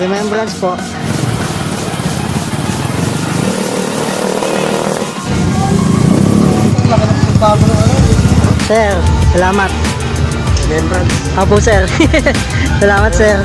Remembrance po. Sir, salamat. Remembrance. Apo sir. salamat sir.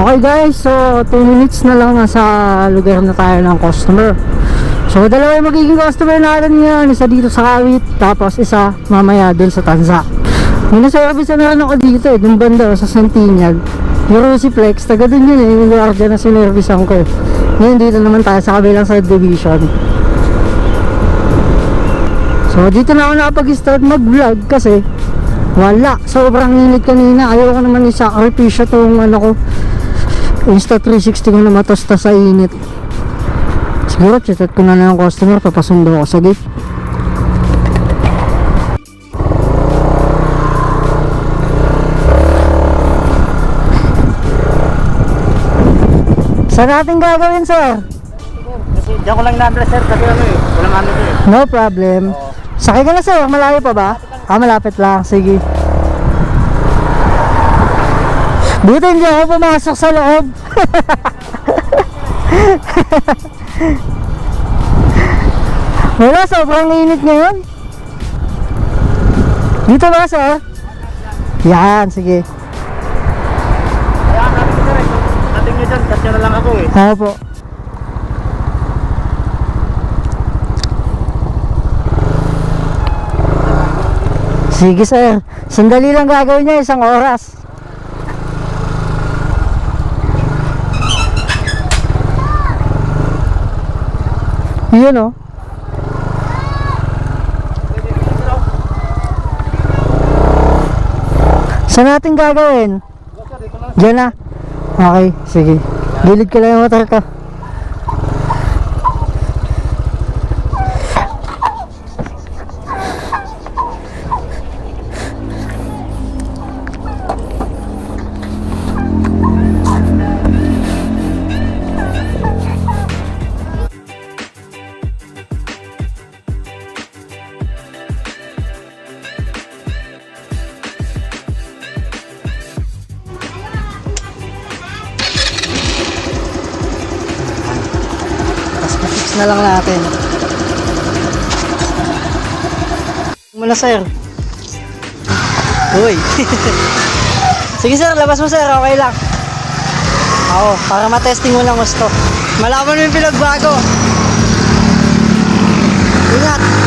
Okay guys, so 2 minutes na lang nasa lugar na tayo ng customer. So dalawa yung magiging customer natin ngayon, isa dito sa Kawit, tapos isa mamaya dun sa Tanza. May naservice na rin ako dito eh, dun banda sa Centennial. Yung Rusiflex, taga dun yun eh, yung lugar dyan na sinervisan ko eh. Ngayon dito naman tayo sa kabilang subdivision. So dito na ako nakapag-start mag-vlog kasi wala, sobrang init kanina. Ayoko naman i-sacrifice itong ano ko, Insta360 ko na matosta sa init. Siguro chatat ko na lang yung customer, papasundo ako sa gate. Saan natin gagawin, sir? Kasi diyan ko lang na-address sir kasi ano eh. Walang ano eh. No problem. Sakay ka na, sir. Malayo pa ba? Ah, malapit lang. Sige. Buti hindi ako pumasok sa loob. Wala, sobrang init ngayon. Dito ba, sir? Yan, sige. Kaya natin ko sir eh. Ating nyo dyan, kasi na lang ako eh. Ako po. Sige sir, sandali lang gagawin niya isang oras. Yun oh. Saan natin gagawin? Diyan na. Okay, sige. Gilid ka lang yung motor ka. Na lang natin. Muna sir. Uy. Sige sir, labas mo sir, okay lang. Oo, para matesting mo lang gusto. Malaman mo yung pinagbago. Ingat.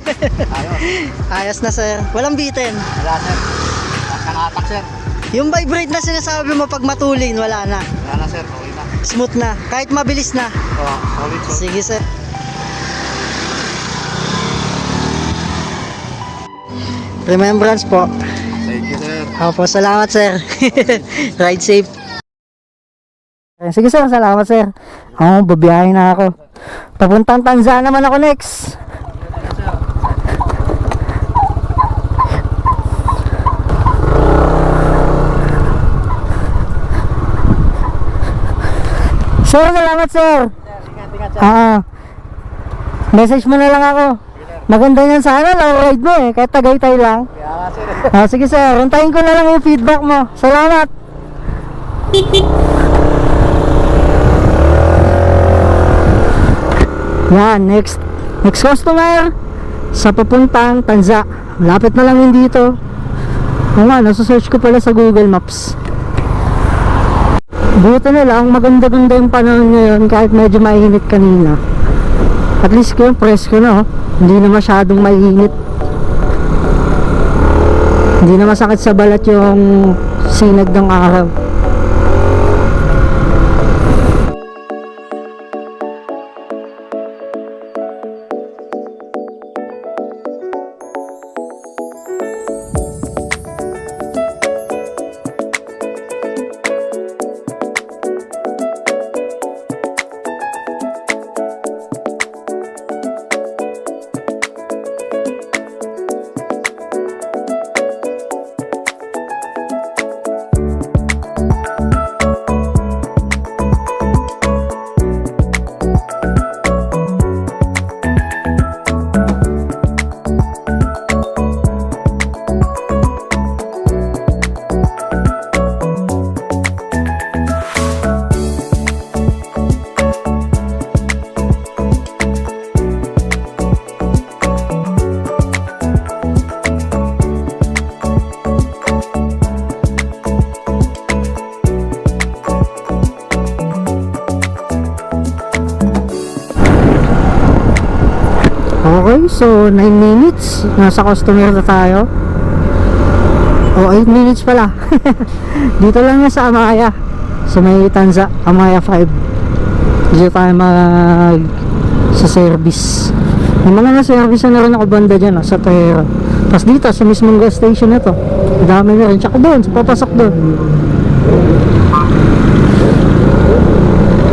Ayos. Ayos na sir. Walang bitin. Wala sir. Nakanatak sir. Yung vibrate na sinasabi mo pag matulin, wala na. Wala na sir, okay na. Smooth na. Kahit mabilis na. Oh, solid, solid. Sige sir. Remembrance po. Thank you, sir. Opo, salamat sir. Ride safe. Eh, Sige sir, salamat sir. Ako, babiyahin na ako. Papuntang Tanzania naman ako next. Sir, salamat sir. Ingat, sir. Ah. Message mo na lang ako. Maganda yan sana, long ride mo eh. Kahit Tagaytay lang. Kaya nga, sir. Ah, sige sir, runtayin ko na lang yung feedback mo. Salamat. Yan, next next customer sa papuntang Tanza. Lapit na lang yun dito. Oo nga, nasa-search ko pala sa Google Maps. Buti na lang, maganda-ganda yung panahon ngayon kahit medyo mainit kanina. At least ko yung presko na, oh. hindi na masyadong mainit. Hindi na masakit sa balat yung sinag ng araw. So 9 minutes. Nasa customer na tayo. O, 8 minutes pala. Dito lang na sa Amaya. Sa may Tanza, Amaya 5. Dito tayo mag sa service. Yung mga na-service na rin ako banda dyan, oh, sa Terra. Tapos dito, sa mismong gas station na to. Dami na rin. Tsaka doon, papasok doon.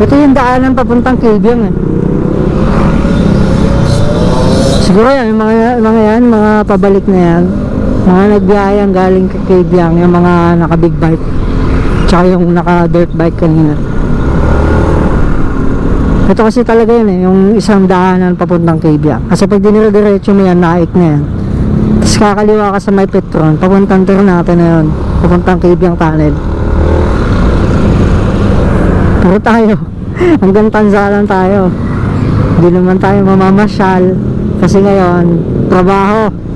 Ito yung daanan papuntang Kabyang eh. Siguro yan, yung mga, mga yan, mga pabalik na yan. Mga nagbiyayang galing kay Kabyang, yung mga naka big bike. Tsaka yung naka dirt bike kanina. Ito kasi talaga yun eh, yung isang daanan papuntang Kabyang. Kasi pag dinire-diretso mo yan, naik na yan. Tapos kakaliwa ka sa may Petron, papuntang Ternate na yun. Papuntang Kabyang Tunnel. Pero tayo, hanggang Tanza lang tayo. Hindi naman tayo mamamasyal. Kasi ngayon, trabaho. Ito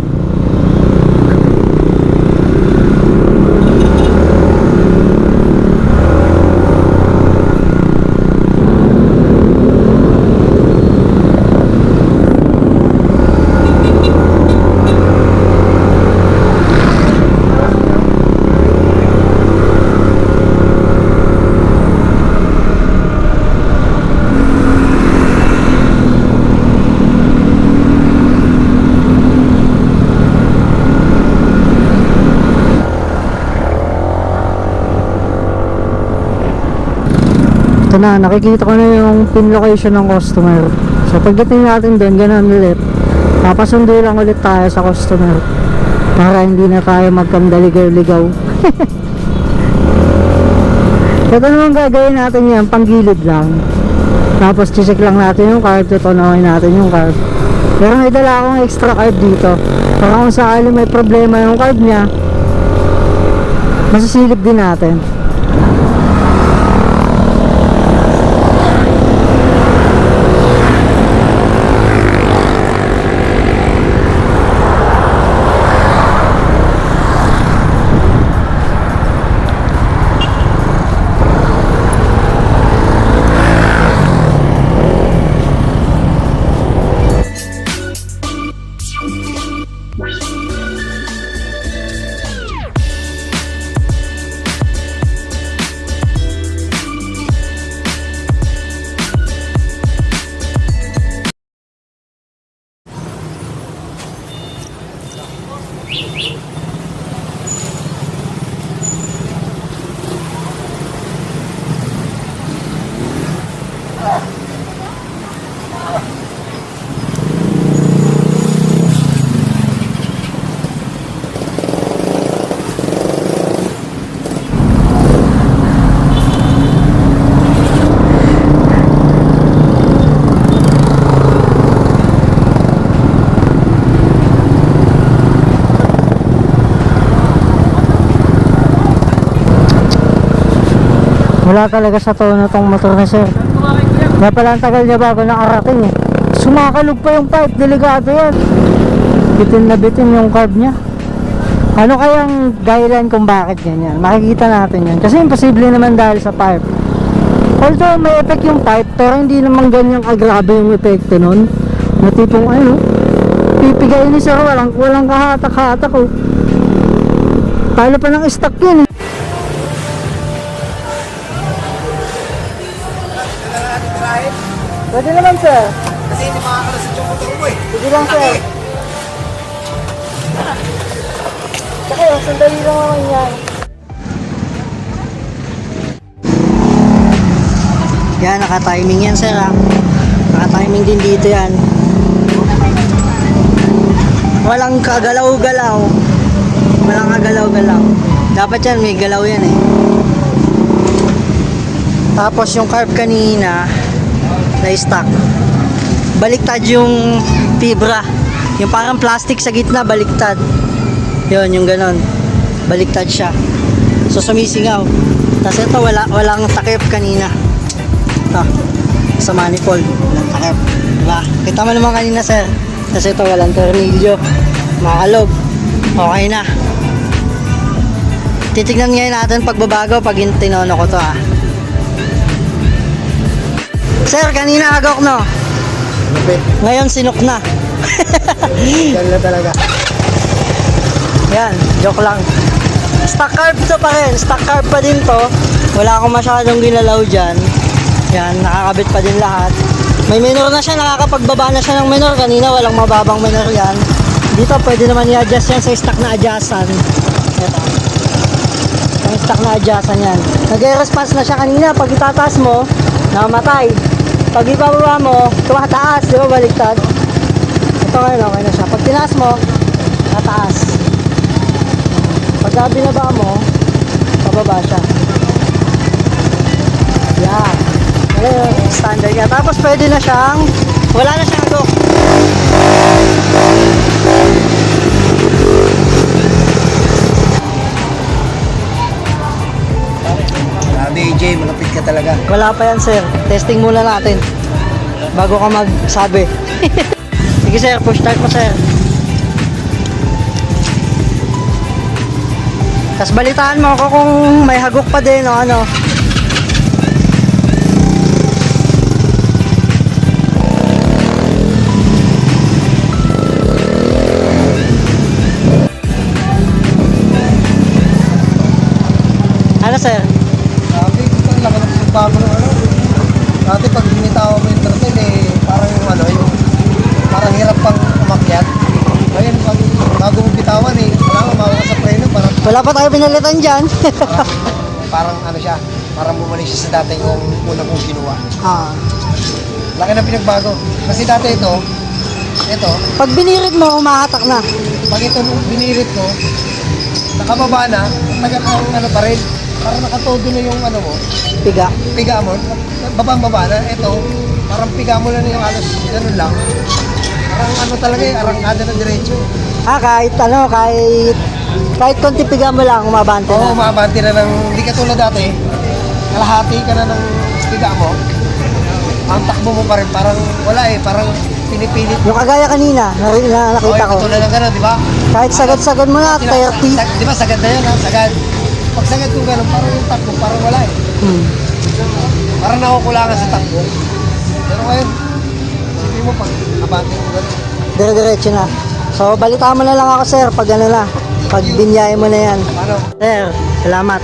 na, nakikita ko na yung pin location ng customer. So pagdating natin doon, ganun ulit. Papasundo lang ulit tayo sa customer. Para hindi na tayo magkandaligaw-ligaw. Ito naman gagawin natin yan, panggilid lang. Tapos check lang natin yung card, tutunawin natin yung card. Pero may dala akong extra card dito. Para kung sakali may problema yung card niya, masisilip din natin. Wala talaga sa tono tong motor na sir. Kaya ang tagal niya bago nakarating eh. Sumakalog pa yung pipe, delikado yan. Bitin na bitin yung carb niya. Ano kayang dahilan kung bakit ganyan? Makikita natin yan. Kasi imposible naman dahil sa pipe. Although may effect yung pipe, pero hindi naman ganyang agrabe yung epekto nun. Na tipong ano, pipigay ni sir, walang, walang kahatak-hatak oh. Talo pa ng stock yun eh. Pwede naman sir. Kasi hindi makakalasot yung motor mo eh. Sige lang sir. Tsaka yun, sandali lang naman yan. Yan, naka-timing yan sir ha. Naka-timing din dito yan. Walang kagalaw-galaw. Walang kagalaw-galaw. Dapat yan, may galaw yan eh. Tapos yung carb kanina, na-stock. Baliktad yung fibra. Yung parang plastic sa gitna, baliktad. Yun, yung ganon. Baliktad siya. So, sumisingaw. Tapos ito, wala, walang takip kanina. Ito, sa manifold. Walang takip. Diba? Kita mo naman kanina, sir. Tapos ito, walang tornilyo. Makalog. Okay na. Titignan ngayon natin pagbabago pag tinono ko to ah. Sir, kanina agok no. Lupit. Ngayon sinok na. Yan na talaga. Yan, joke lang. Stock carb to pa rin. Stock carb pa din to. Wala akong masyadong ginalaw dyan. Yan, nakakabit pa din lahat. May minor na siya, nakakapagbaba na siya ng minor. Kanina walang mababang minor yan. Dito pwede naman i-adjust yan sa stock na adjustan. Ito. Ang stock na adjustan yan. Nag-response na siya kanina. Pag itataas mo, namatay. Pag ibababa mo, tumataas. Di ba baliktad? Ito ngayon, okay na siya. Pag tinaas mo, tataas. Pagka binaba mo, pababa siya. Yan. Ano yung standard niya. Tapos pwede na siyang, wala na siyang lock. AJ, malapit ka talaga. Wala pa yan sir. Testing muna natin. Bago ka magsabi. Sige sir, push start mo sir. Tapos balitaan mo ako kung may hagok pa din o ano. Ano sir? Grabe, ito ang laki ng bago ng ano. Dati pag binitawan mo yung turtle eh, parang yung ano, yung parang hirap pang umakyat. Ngayon, pag bago mo bitawan eh, wala mawala ka sa preno, parang, Wala pa tayo pinalitan dyan. parang, parang ano siya, parang bumalik siya sa dating yung una kong kinuha. ah. Laki na pinagbago. Kasi dati ito, ito, Pag binirit mo, umahatak na. pag ito binirit ko, nakababa na, tagal ang ano pa rin, parang nakatodo na yung ano mo, Piga. piga mo, babang baba na, ito, parang piga mo na yung halos ganun lang. Parang ano talaga eh, arangkada na diretso. Ah, kahit ano, kahit kahit konti piga mo lang, umabante Oo, na. umabante na ng, hindi ka tulad dati, kalahati ka na ng piga mo, ang takbo mo pa rin, parang wala eh, parang pinipilit. Yung kagaya kanina, na, na nakita Oo, ko. katulad ng gano'n, di ba? Kahit sagad-sagad mo na, 30. Sag- Di ba sagad na yun ha, sagad. Ko gano'n, parang yung takbo, parang wala eh. Hmm. Parang nakukulangan sa takbo. Pero ngayon, sabi mo pag abante mo gano'n. Dire-diretso na. So, balita mo na lang ako, sir, pag ano na. Pag binyaye mo na yan. Paano? Sir, salamat.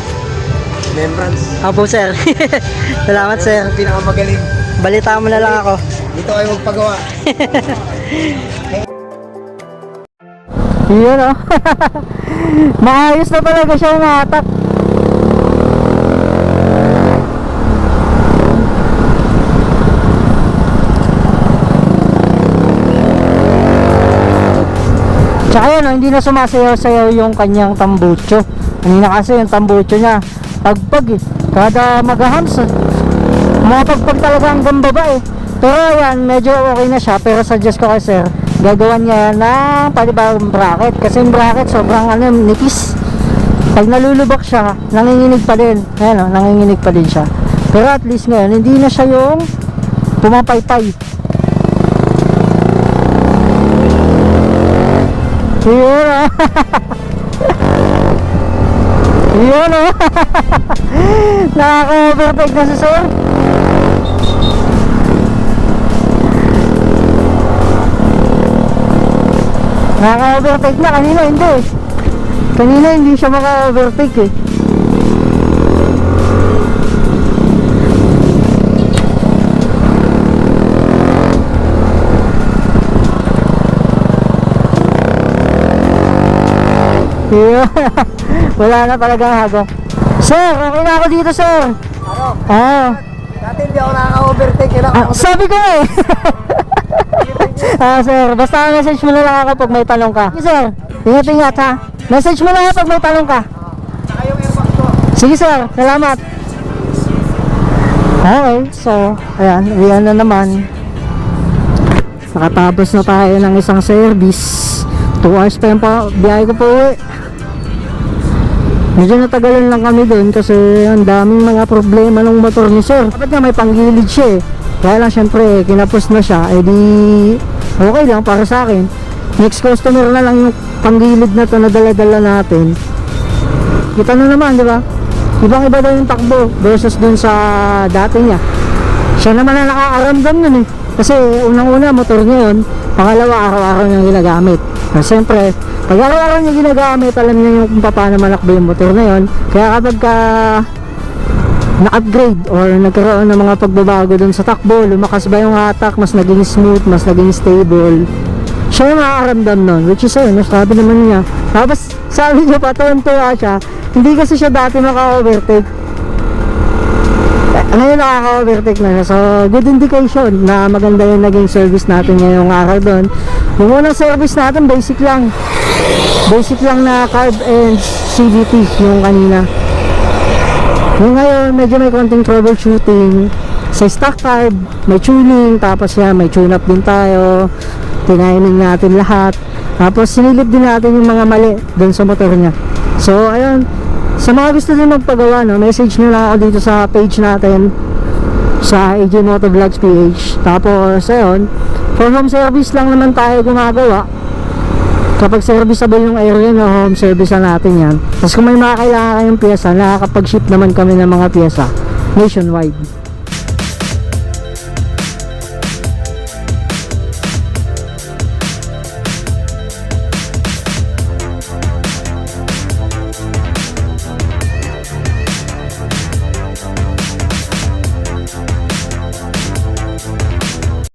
Remembrance. Opo, sir. salamat, sir. Pinakamagaling. Balita mo na lang ako. Dito kayo magpagawa. Yun, oh. Maayos na talaga siya umatak. Oh, hindi na sumasayaw-sayaw yung kanyang tambucho. Kanina kasi yung tambucho niya, pagpag eh. Kada mag-hams, eh. Mapagpag talaga hanggang baba eh. Pero yan, medyo okay na siya. Pero suggest ko kay sir, gagawan niya ng panibagong bracket. Kasi yung bracket sobrang ano, nipis. Pag nalulubak siya, nanginginig pa din. Ayan o, nanginginig pa din siya. Pero at least ngayon, hindi na siya yung pumapaypay. Yun ah. Yun ah. Nakaka-overtake na si sir. Nakaka-overtake na. Kanina hindi eh. Kanina hindi siya maka-overtake eh. Wala na talagang hagok. Sir, okay na ako dito, sir. Ano? Ah, Dati hindi ako nakaka-overtake. Kailangan ah sabi ko eh. ah, sir, basta message mo na lang ako pag may tanong ka. Sige, sir. Ingat, ingat ha. Message mo lang ako pag may tanong ka. Saka yung airbag ko. Sige, sir. Salamat. Okay, so, ayan, ayan na naman. Nakatapos na tayo ng isang service. 2 hours pa yung biyahe ko po uwi. Medyo natagalan lang kami doon kasi ang daming mga problema ng motor ni sir. Dapat nga may panggilid siya eh. Kaya lang syempre, kinapos na siya, eh di okay lang para sa akin. Next customer na lang yung panggilid na to na dala-dala natin. Kita na naman, di ba? Ibang iba daw yung takbo versus dun sa dati niya. Siya naman ang nakakaramdam nun eh. Kasi unang-una motor niya yun, pangalawa araw-araw niya ginagamit. Siyempre, pag araw-araw niya ginagamit, alam niya yung kung paano manakbo yung motor na yun. Kaya kapag ka na-upgrade or nagkaroon ng mga pagbabago dun sa takbo, lumakas ba yung hatak, mas naging smooth, mas naging stable, siya yung nakakaramdam nun, which is ayun, sabi naman niya. Tapos sabi niya pa, tuwan-tuwa siya, hindi kasi siya dati naka-overtake. Eh, Ngayon nakaka-overtake na siya. So, good indication na maganda yung naging service natin ngayong araw doon. Yung unang service natin, basic lang. Basic lang na carb and CVT yung kanina. Yung ngayon, medyo may konting troubleshooting. Sa stock carb, may tuning, tapos yan, may tune-up din tayo. Tiniming natin lahat. Tapos sinilip din natin yung mga mali doon sa motor niya. So, ayun. Sa mga gusto din magpagawa, no, message nyo lang ako dito sa page natin sa AJ Motovlogs PH. Tapos, ayun, for home service lang naman tayo gumagawa. Kapag serviceable yung area no, home service na natin yan. Tapos kung may mga kailangan kayong pyesa, nakakapag-ship naman kami ng mga pyesa nationwide.